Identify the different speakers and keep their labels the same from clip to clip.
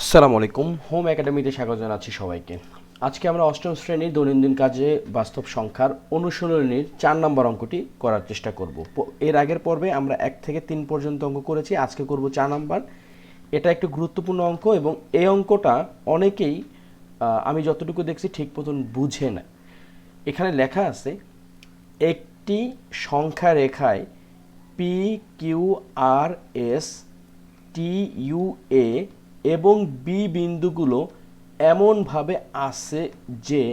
Speaker 1: আসসালামু আলাইকুম। হোম একাডেমিতে স্বাগত জানাচ্ছি সবাইকে। আজকে আমরা অষ্টম শ্রেণির দৈনন্দিন কাজে বাস্তব সংখ্যার অনুশীলনীর চার নম্বর অঙ্কটি করার চেষ্টা করব। এর আগের পর্বে আমরা এক থেকে তিন পর্যন্ত অঙ্ক করেছি, আজকে করব চার নম্বর। এটা একটি গুরুত্বপূর্ণ অঙ্ক এবং এই অঙ্কটা অনেকেই আমি যতটুকু দেখছি ঠিক মতন বুঝে না। এখানে লেখা আছে, একটি সংখ্যা রেখায় P Q R S T U A এবং বি বিন্দুগুলো এমনভাবে আসে যে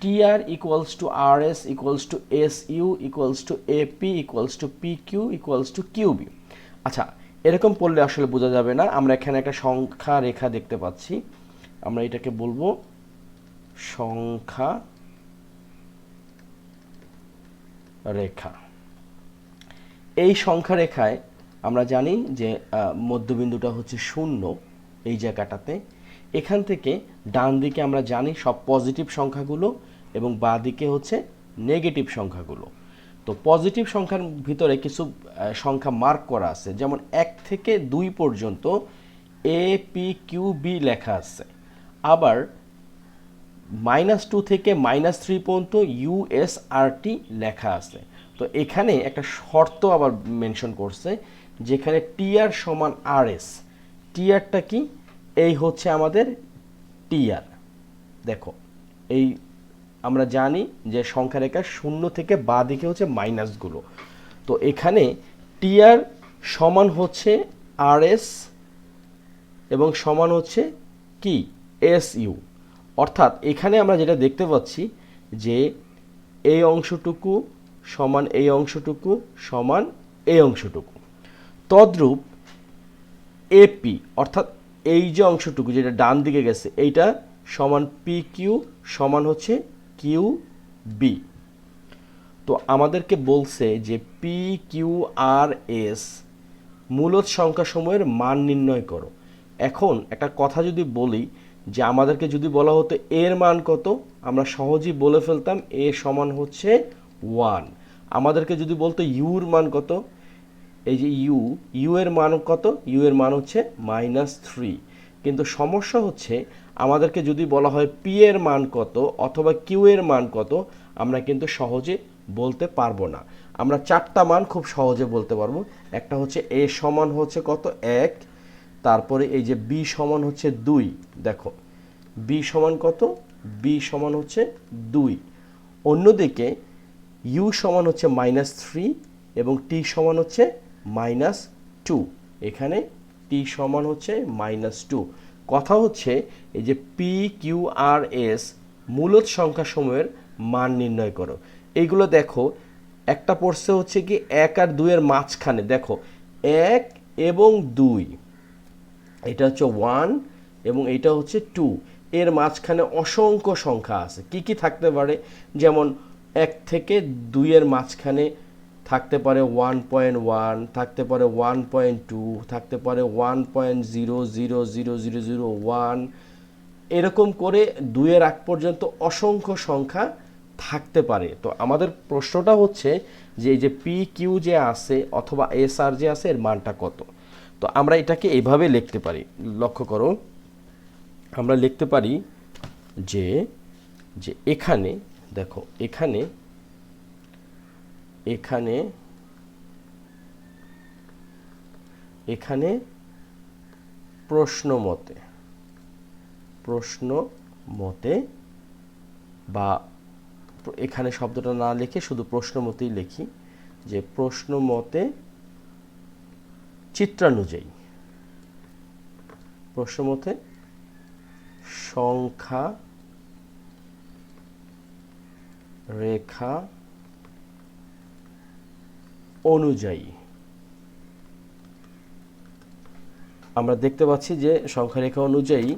Speaker 1: T R equals to R S equals to S U equals to A P equals to P Q equals to Q B আচ্ছা এরকম পড়লে আসলে বোঝা যাবে না। আমরা এখানে একটা সংখ্যা রেখা দেখতে পাচ্ছি। আমরা এটাকে বলব সংখ্যা রেখা। এই সংখ্যা রেখায় আমরা জানি যে মধ্যবিন্দুটা হচ্ছে শূন্য। এই জায়গাটাতে। এখান থেকে ডান দিকে আমরা জানি সব পজিটিভ সংখ্যাগুলো এবং বাঁ দিকে হচ্ছে নেগেটিভ সংখ্যাগুলো। তো পজিটিভ সংখ্যার ভিতরে কিছু সংখ্যা মার্ক করা আছে। যেমন এক থেকে দুই পর্যন্ত এ পি কিউ বি লেখা আছে। আবার মাইনাস টু থেকে মাইনাস থ্রি পর্যন্ত ইউএসআরটি লেখা আছে। তো এখানে একটা শর্ত আবার মেনশন করছে, যেখানে টিআর সমান আর এস টিআরটা কি? এই হচ্ছে আমাদের টিআর দেখো, এই আমরা জানি যে সংখ্যা রেখা শূন্য থেকে বা দিকে হচ্ছে মাইনাসগুলো তো এখানে টিআর সমান হচ্ছে আর এস এবং সমান হচ্ছে কি? এস ইউ অর্থাৎ এখানে আমরা যেটা দেখতে পাচ্ছি যে এই অংশটুকু সমান এই অংশটুকু সমান এই অংশটুকু। তদ্রূপ এপি অর্থাৎ এই যে অংশটুকু যেটা ডান দিকে গেছে, এইটা সমান পি কিউ সমান হচ্ছে কিউ বি তো আমাদেরকে বলছে যে পি কিউ আর এস মূলত সংখ্যাসমূহের মান নির্ণয় করো। এখন একটা কথা যদি বলি যে আমাদেরকে যদি বলা হতো এর মান কত, আমরা সহজেই বলে ফেলতাম এ সমান হচ্ছে ওয়ান আমাদেরকে যদি বলতো ইউর মান কত এই যে ইউ ইউ এর মান কত? ইউ এর মান হচ্ছে মাইনাস থ্রি। কিন্তু সমস্যা হচ্ছে, আমাদেরকে যদি বলা হয় পি এর মান কত অথবা কিউ এর মান কত, আমরা কিন্তু সহজে বলতে পারব না। আমরা চারটা মান খুব সহজে বলতে পারব। একটা হচ্ছে এ সমান হচ্ছে কত? এক। তারপরে এই যে বি সমান হচ্ছে দুই। দেখো, বি সমান কত? বি সমান হচ্ছে দুই। অন্যদিকে ইউ সমান হচ্ছে মাইনাস থ্রি এবং টি সমান হচ্ছে মাইনাস টু এখানে টি সমান হচ্ছে মাইনাস টু কথা হচ্ছে, এই যে পি কিউ আর এস মূলত সংখ্যা সময়ের মান নির্ণয় করো। এইগুলো দেখো, একটা পড়ছে হচ্ছে কি, এক আর দুইয়ের মাঝখানে। দেখো, এক এবং দুই, এটা হচ্ছে ওয়ান এবং এটা হচ্ছে টু এর মাঝখানে অসংখ্য সংখ্যা আছে। কি কি থাকতে পারে? যেমন, এক থেকে দুইয়ের মাঝখানে থাকতে পারে ওয়ান পয়েন্ট ওয়ান থাকতে পারে ওয়ান পয়েন্ট টু থাকতে পারে one point zero zero zero zero zero one এরকম করে দুইয়ের আগ পর্যন্ত অসংখ্য সংখ্যা থাকতে পারে। তো আমাদের প্রশ্নটা হচ্ছে যে এই যে পি কিউ যে আছে অথবা এস আর যে আছে, এর মানটা কত? তো আমরা এটাকে এইভাবে লিখতে পারি। লক্ষ্য করো, আমরা লিখতে পারি যে যে এখানে, দেখো, এখানে এখানে এখানে প্রশ্ন মতে প্রশ্ন মতে বা এখানে শব্দটা না লিখে শুধু প্রশ্ন মতেই লিখি যে প্রশ্ন মতে চিত্রানুযায়ী। প্রশ্ন মতে সংখ্যা, রেখা অনুযায়ী। আমরা দেখতে পাচ্ছি যে সংখ্যা রেখা অনুযায়ী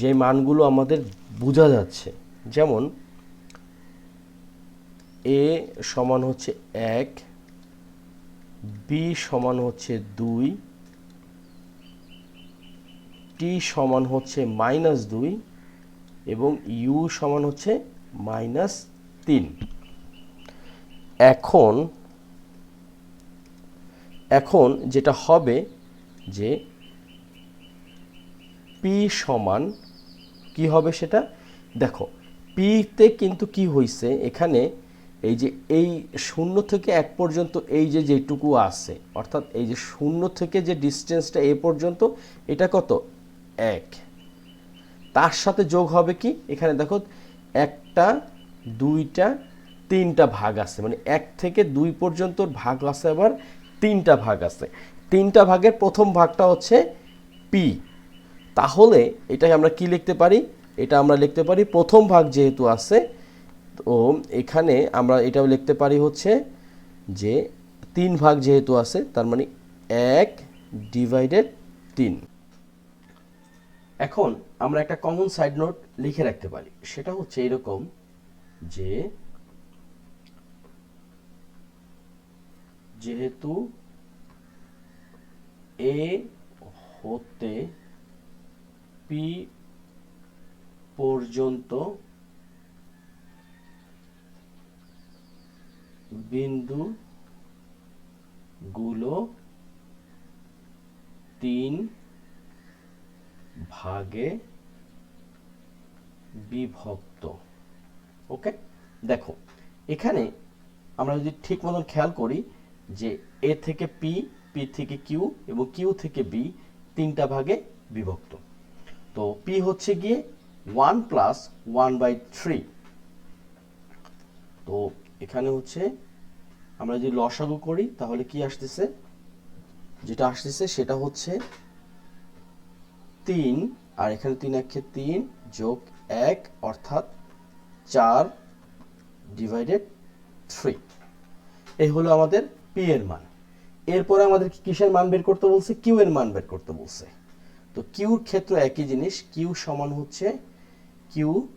Speaker 1: যে মানগুলো আমাদের বোঝা যাচ্ছে, যেমন এ সমান হচ্ছে এক, বি সমান হচ্ছে দুই, টি সমান হচ্ছে মাইনাস দুই এবং ইউ সমান হচ্ছে মাইনাস তিন। এখন এখন যেটা হবে যে পি সমান কি হবে সেটা? দেখো পিতে কিন্তু কি হয়েছে এখানে এই যে এই শূন্য থেকে এক পর্যন্ত এই যে যেটুকু আছে, অর্থাৎ এই যে শূন্য থেকে যে ডিস্টেন্সটা এ পর্যন্ত, এটা কত? এক। তার সাথে যোগ হবে কি? এখানে দেখো, একটা, দুইটা, তিনটা ভাগ আছে। মানে এক থেকে দুই পর্যন্ত ভাগ আছে আবার তিনটা ভাগ আছে। তিনটা ভাগের প্রথম ভাগটা হচ্ছে পি তাহলে এটাকে আমরা কি লিখতে পারি? এটা আমরা লিখতে পারি, প্রথম ভাগ যেহেতু আছে, তো এখানে আমরা এটাও লিখতে পারি হচ্ছে যে তিন ভাগ যেহেতু আছে, তার মানে এক ডিভাইডেড তিন। এখন আমরা একটা কমন সাইড নোট লিখে রাখতে পারি। সেটা হচ্ছে এরকম যে যেহেতু এ হতে পি পর্যন্ত বিন্দু গুলো তিন ভাগে বিভক্ত। ওকে? দেখো, এখানে আমরা যদি ঠিক মতন খেয়াল করি যে এ থেকে পি পি থেকে কিউ এবং কিউ থেকে বি তিনটা ভাগে বিভক্ত। তো পি হচ্ছে গিয়ে one plus one by three তো এখানে হচ্ছে আমরা যদি লসাগু করি, তাহলে কি আসতেছে? যেটা আসতেছে সেটা হচ্ছে তিন, আর এখানে তিন একে তিন যোগ এক, অর্থাৎ চার ডিভাইডেড থ্রি এই হলো আমাদের পি এর মান। এরপরে আমাদের কিসের মান বের করতে বলছে? কিউ এর মান বের করতে বলছে। তো কিউর ক্ষেত্রে একই জিনিস। কিউ সমান হচ্ছে কিউ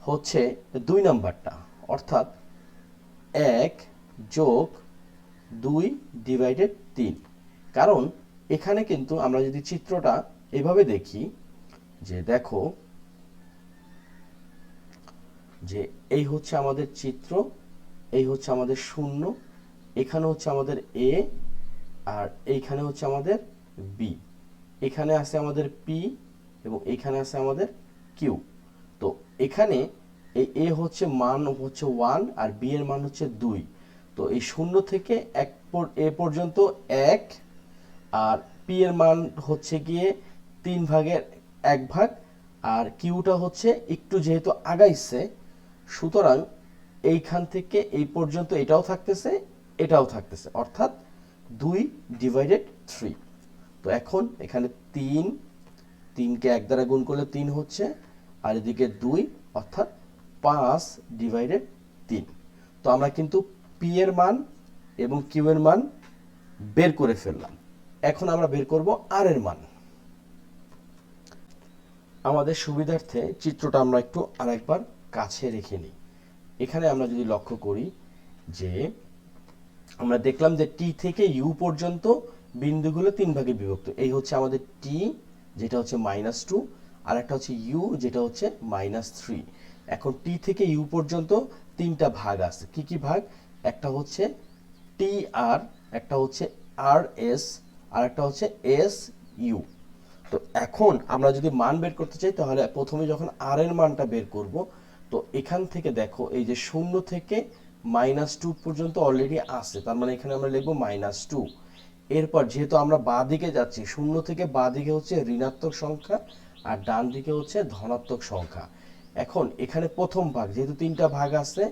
Speaker 1: হচ্ছে দুই নাম্বারটা। অর্থাৎ এক যোগ দুই ডিভাইডেড তিন। কারণ এখানে কিন্তু আমরা যদি চিত্রটা এভাবে দেখি, যে দেখো, যে এই হচ্ছে আমাদের চিত্র, এই হচ্ছে আমাদের শূন্য এখানে হচ্ছে আমাদের এ আর এইখানে হচ্ছে আমাদের বি এখানে আছে আমাদের পি এবং এখানে আছে আমাদের কিউ তো এখানে এই এ হচ্ছে মান হচ্ছে ওয়ান আর বি এর মান হচ্ছে দুই। তো এই শূন্য থেকে এক এ পর্যন্ত এক আর পি এর মান হচ্ছে গিয়ে তিন ভাগের এক ভাগ আর কিউটা হচ্ছে একটু যেহেতু আগাইছে, সুতরাং এইখান থেকে এই পর্যন্ত এটাও থাকতেছে এটাও থাকতেছে। অর্থাৎ দুই ডিভাইডেড থ্রি তো এখন এখানে তিন, তিনকে এক দ্বারা গুণ করলে তিন হচ্ছে, আর এদিকে দুই, অর্থাৎ পাঁচ ডিভাইডেড তিন। তো আমরা কিন্তু পি এর মান এবং কিউ এর মান বের করে ফেললাম। এখন আমরা বের করব আর এর মান। আমাদের সুবিধার্থে চিত্রটা আমরা একটু আরেকবার কাছে রেখে নিই। এখানে আমরা যদি লক্ষ্য করি যে আমরা দেখলাম যে টি থেকে ইউ পর্যন্ত বিন্দুগুলো তিন ভাগে বিভক্ত। এই হচ্ছে আমাদের টি যেটা হচ্ছে মাইনাস টু আর একটা হচ্ছে ইউ যেটা হচ্ছে মাইনাস থ্রি এখন টি থেকে ইউ পর্যন্ত তিনটা ভাগ আছে। কি কি ভাগ? একটা হচ্ছে টি আর একটা হচ্ছে আর এস আর একটা হচ্ছে এস ইউ তো এখন আমরা যদি মান বের করতে চাই, তাহলে প্রথমে যখন আর এর মানটা বের করব, তো এখান থেকে দেখো, এই যে শূন্য থেকে মাইনাস টু পর্যন্ত অলরেডি আছে। তার মানে এখানে আমরা লিখব মাইনাস টু। এরপর যেহেতু আমরা বাঁ দিকে যাচ্ছি, শূন্য থেকে বাঁ দিকে হচ্ছে ঋণাত্মক সংখ্যা আর ডান দিকে হচ্ছে ধনাত্মক সংখ্যা। এখন এখানে প্রথম ভাগ, যেহেতু তিনটা ভাগ আছে,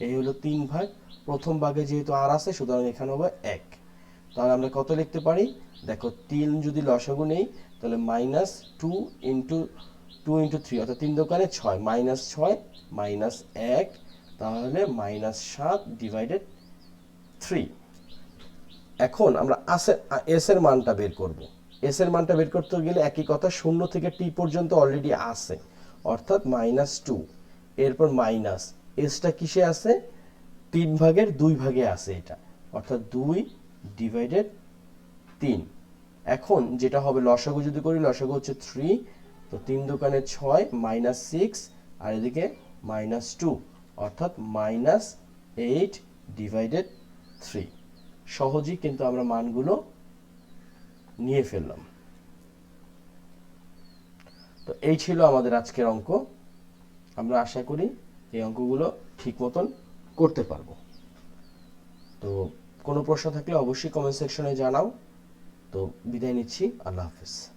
Speaker 1: এই হলো তিন ভাগ। প্রথম ভাগে যেহেতু আর আছে, সুতরাং এখানে হবে এক। তাহলে আমরা কত লিখতে পারি? দেখো, তিন যদি লসাগু নেই, তাহলে minus two into two into three, অর্থাৎ তিন দোকানে ছয়। মাইনাস ছয়, মাইনাস এক তাহলে মাইনাস সাত ডিভাইডেড থ্রি এখন আমরা আসে এস এর মানটা বের করব। এস এর মানটা বের করতে গেলে একই কথা, শূন্য থেকে টি পর্যন্ত অলরেডি আছে। অর্থাৎ মাইনাস টু এরপর মাইনাস এসটা কিসে আছে? তিন ভাগের দুই ভাগে আছে এটা। অর্থাৎ দুই ডিভাইডেড তিন। এখন যেটা হবে লসাগু যদি করি, লসাগু হচ্ছে থ্রি তো তিন দোকানে ছয় মাইনাস সিক্স আর এদিকে মাইনাস টু অর্থাৎ মাইনাস এইট ডিভাইডেড থ্রি সহজেই কিন্তু আমরা মানগুলো নিয়ে ফেললাম। তো এই ছিল আমাদের আজকের অঙ্ক। আমরা আশা করি এই অঙ্কগুলো ঠিক মতন করতে পারব। তো কোনো প্রশ্ন থাকলে অবশ্যই কমেন্ট সেকশনে জানাও। তো বিদায় নিচ্ছি। আল্লাহ হাফিজ।